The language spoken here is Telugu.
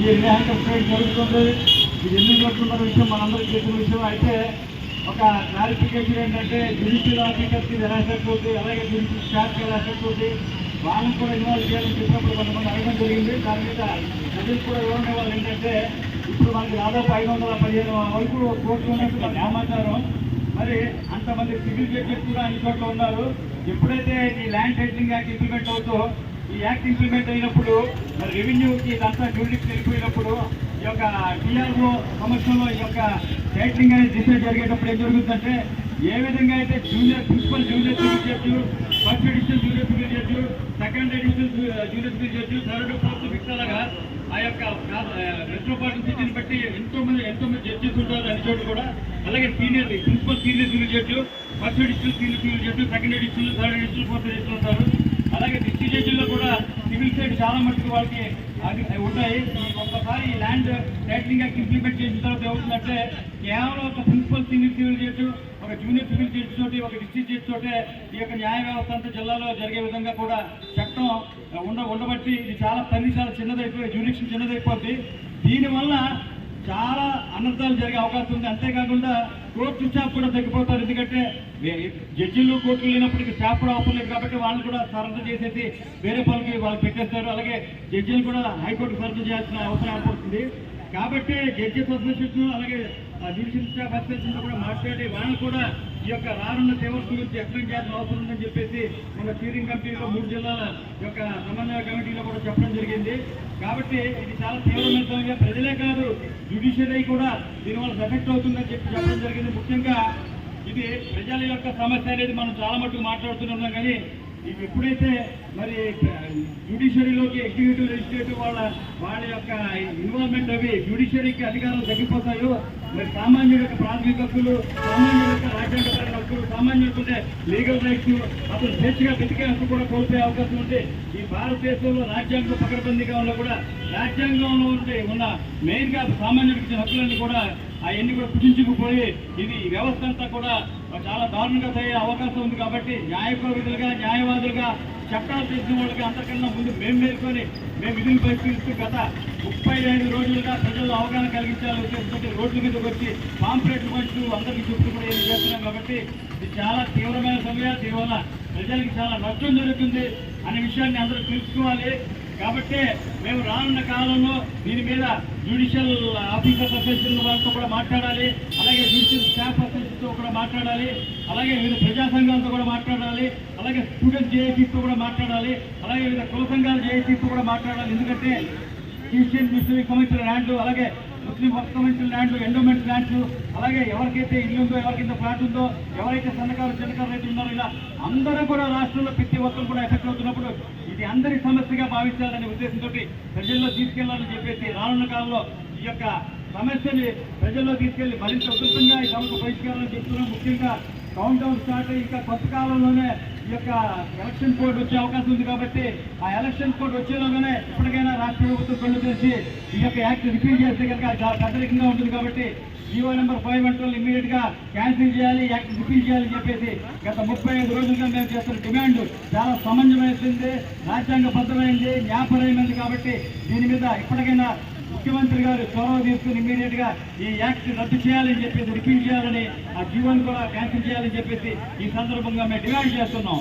ఈ ర్యాంక్ స్ట్రైక్ జరుగుతుంది. ఇది ఎందుకు జరుగుతున్న విషయం మనందరికీ తెలిసిన విషయం. అయితే ఒక క్లారిఫికేషన్ ఏంటంటే జ్యుడిషియల్ ఆఫీసర్కి ఎలా ఎఫెక్ట్ అవుతుంది అలాగే జ్యుడిషియల్ స్టాఫ్కి ఎలా ఎఫెక్ట్ అవుతుంది వాళ్ళని కూడా ఇన్వాల్వ్ చేయాలని చెప్పినప్పుడు కొంతమంది అడగడం జరిగింది. దాని మీద ప్రజలు కూడా వివరణ వాళ్ళు ఏంటంటే ఇప్పుడు మనకి దాదాపు ఐదు వందల పదిహేను వరకు కోర్టులు ఉన్నట్టు మాకు సమాచారం. మరి అంతమంది సివిల్ జడ్జెస్ కూడా అన్ని చోట్ల ఉన్నారు. ఎప్పుడైతే ఈ ల్యాండ్ టైటిలింగ్ యాక్ట్ ఇంప్లిమెంట్ అవుతో ఈ యాక్ట్ ఇంప్లిమెంట్ అయినప్పుడు మరి రెవెన్యూకి ఇదంతా డ్యూటీకి వెళ్ళిపోయినప్పుడు ఈ యొక్క టీఆర్ఓ సమస్యలో ఈ యొక్క క్యాటరింగ్ అనేది డిసైడ్ జరిగేటప్పుడు ఏం జరుగుతుందంటే ఏ విధంగా అయితే junior principal junior civil judge first edition junior civil judge second edition junior civil judge third fourth fifth అలాగా ఆ యొక్క మెట్రోపాలిటన్ సిటీని బట్టి ఎంతో మంది ఎంతో మంది జడ్జెస్ ఉంటారు అన్ని చోట్ల కూడా. అలాగే senior principal senior civil judge first edition senior civil judge second edition third edition fourth edition ఉంటారు. అలాగే డిస్ట్రిక్ట్ జడ్జిల్లో కూడా సివిల్ సైడ్ చాలా మటుకు వాళ్ళకి అది ఉంటాయి. ఒక్కసారి ఈ ల్యాండ్ టైటిలింగ్ యాక్ట్ ఇంప్లిమెంట్ చేసిన తర్వాత ఏమవుతుందంటే కేవలం ఒక ప్రిన్సిపల్ సీనియర్ సివిల్ జడ్జి ఒక జూనియర్ సివిల్ జడ్జి తోటి ఒక డిస్ట్రిక్ట్ జడ్జి తోటే ఈ యొక్క న్యాయ వ్యవస్థ అంతా జిల్లాలో జరిగే విధంగా కూడా చట్టం ఉండ ఉండబట్టి ఇది చాలా పని చాలా చిన్నదైపోయి జ్యూరిక్షన్ చిన్నదైపోద్ది. దీనివల్ల చాలా అనర్థాలు జరిగే అవకాశం ఉంది. అంతేకాకుండా కోర్టు స్టాఫ్ కూడా తగ్గిపోతారు. ఎందుకంటే వే- జడ్జిలు కోర్టులు లేనప్పటికీ స్టాఫ్ కూడా అవసరం లేదు కాబట్టి వాళ్ళు కూడా సరఫరా చేసేసి వేరే పనులకి వాళ్ళు పెట్టేస్తారు. అలాగే జడ్జిలు కూడా హైకోర్టు సరఫరా చేయాల్సిన అవసరం ఏర్పడుతుంది. కాబట్టి జడ్జి అసోసియేషన్ అలాగే జ్యుడిషియల్ స్టాఫ్ కూడా మాట్లాడి వాళ్ళు కూడా ఈ యొక్క రానున్న సేవల గురించి ఎక్స్ప్లెయిన్ చేయాల్సిన అవసరం ఉందని చెప్పేసి మన స్టీరింగ్ కమిటీలో మూడు జిల్లాల యొక్క సమన్వయ కమిటీలో కూడా చెప్పడం జరిగింది. కాబట్టి ఇది చాలా తీవ్రమైన ప్రజలే కాదు జ్యుడిషియరీ కూడా దీనివల్ల ఎఫెక్ట్ అవుతుందని చెప్పి చెప్పడం జరిగింది. ముఖ్యంగా ఇది ప్రజల యొక్క సమస్య అనేది మనం చాలా మటుకు మాట్లాడుతున్నాం కానీ ఇవి ఎప్పుడైతే మరి జ్యుడిషియరీలోకి ఎగ్జిక్యూటివ్ లెజిస్లేటివ్ వాళ్ళ వాళ్ళ యొక్క ఇన్వాల్వ్మెంట్ అవి జ్యుడిషియరీకి అధికారం తగ్గిపోతాయో మరి సామాన్యుల యొక్క ప్రాథమిక హక్కులు సామాన్యుల యొక్క రాజ్యాంగపరమైన హక్కులు సామాన్యులకు ఉండే లీగల్ రైట్స్ అతను స్వేచ్ఛగా బతికే హక్కు కూడా కోల్పోయే అవకాశం ఉంది. ఈ భారతదేశంలో రాజ్యాంగం పకడ్బందీగా ఉన్న కూడా రాజ్యాంగంలో ఉండే ఉన్న మెయిన్గా సామాన్యుడికి ఇచ్చిన హక్కులన్నీ కూడా అవన్నీ కూడా పుట్టించుకుపోయి ఇది ఈ వ్యవస్థ అంతా కూడా చాలా దారుణంగా అయ్యే అవకాశం ఉంది కాబట్టి న్యాయకోవిధులుగా న్యాయవాదులుగా చట్టాలు తెలిసిన వాళ్ళకి అంతకన్నా ముందు మేము మేల్కొని మేము విధులు పరిశీలిస్తూ గత ముప్పై ఐదు రోజులుగా ప్రజల్లో అవగాహన కలిగించాలని ఉద్దేశంతో రోడ్ల మీదకి వచ్చి పాంప్లెట్లు పంచుతూ అందరికీ చుట్టూ కూడా ఏం చేస్తున్నాం కాబట్టి ఇది చాలా తీవ్రమైన సమయం దీనివల్ల ప్రజలకి చాలా నష్టం జరుగుతుంది అనే విషయాన్ని అందరూ తెలుసుకోవాలి. కాబట్టి మేము రానున్న కాలంలో దీని మీద జ్యుడిషియల్ ఆఫీసర్స్ అసోసియేషన్ వాళ్ళతో కూడా మాట్లాడాలి అలాగే జ్యుడిషియల్ స్టాఫ్ అసోసియేషన్తో కూడా మాట్లాడాలి అలాగే వివిధ ప్రజా సంఘాలతో కూడా మాట్లాడాలి అలాగే స్టూడెంట్ జేఏసీతో కూడా మాట్లాడాలి అలాగే వివిధ కుల సంఘాల జేఏసీతో కూడా మాట్లాడాలి. ఎందుకంటే క్రిస్టియన్ ముస్లిం కమిషన్ ల్యాండ్లు అలాగే ముస్లిం వక్ఫ్ కమిషన్ ల్యాండ్లు ఎండోమెంట్ ల్యాండ్లు అలాగే ఎవరికైతే ఇల్లు ఉందో ఎవరికైతే ఫ్లాట్ ఉందో ఎవరైతే సన్నకారు చిన్నకారు రైతులు ఉన్నారో ఇలా అందరూ కూడా రాష్ట్రంలో ప్రతి ఒక్కరు కూడా ఎఫెక్ట్ అవుతున్నప్పుడు ఇది అందరి సమస్యగా భావించాలనే ఉద్దేశంతో ప్రజల్లో తీసుకెళ్ళాలని చెప్పేసి రానున్న కాలంలో ఈ యొక్క సమస్యని ప్రజల్లో తీసుకెళ్ళి మరింత ఉధృతంగా ఈ సమస్య పరిష్కారాలు చెప్తున్నాం. ముఖ్యంగా కౌంట్ డౌన్ స్టార్ట్ ఇంకా కొంత కాలంలోనే యొక్క ఎలక్షన్ కోడ్ వచ్చే అవకాశం ఉంది కాబట్టి ఆ ఎలక్షన్ కోడ్ వచ్చేలోగానే ఇప్పటికైనా రాష్ట్ర ప్రభుత్వం కళ్ళు తెరిచి ఈ యొక్క యాక్ట్ రిపీల్ చేస్తే కనుక చాలా పెద్దరికంగా ఉంటుంది కాబట్టి GO number five one twelve ఇమీడియట్గా క్యాన్సిల్ చేయాలి యాక్ట్ రిపీల్ చేయాలని చెప్పేసి గత ముప్పై ఐదు రోజులుగా మేము చేస్తున్న డిమాండ్ చాలా సమంజమైంది రాజ్యాంగబద్ధమైంది న్యాయపరమైంది కాబట్టి దీని మీద ఇప్పటికైనా ముఖ్యమంత్రి గారు చొరవ తీసుకుని ఇమీడియట్గా ఈ యాక్ట్ రద్దు చేయాలని చెప్పేసి రిపీట్ చేయాలని ఆ జీవన్ కూడా క్యాన్సిల్ చేయాలని చెప్పేసి ఈ సందర్భంగా మేము డిమాండ్ చేస్తున్నాం.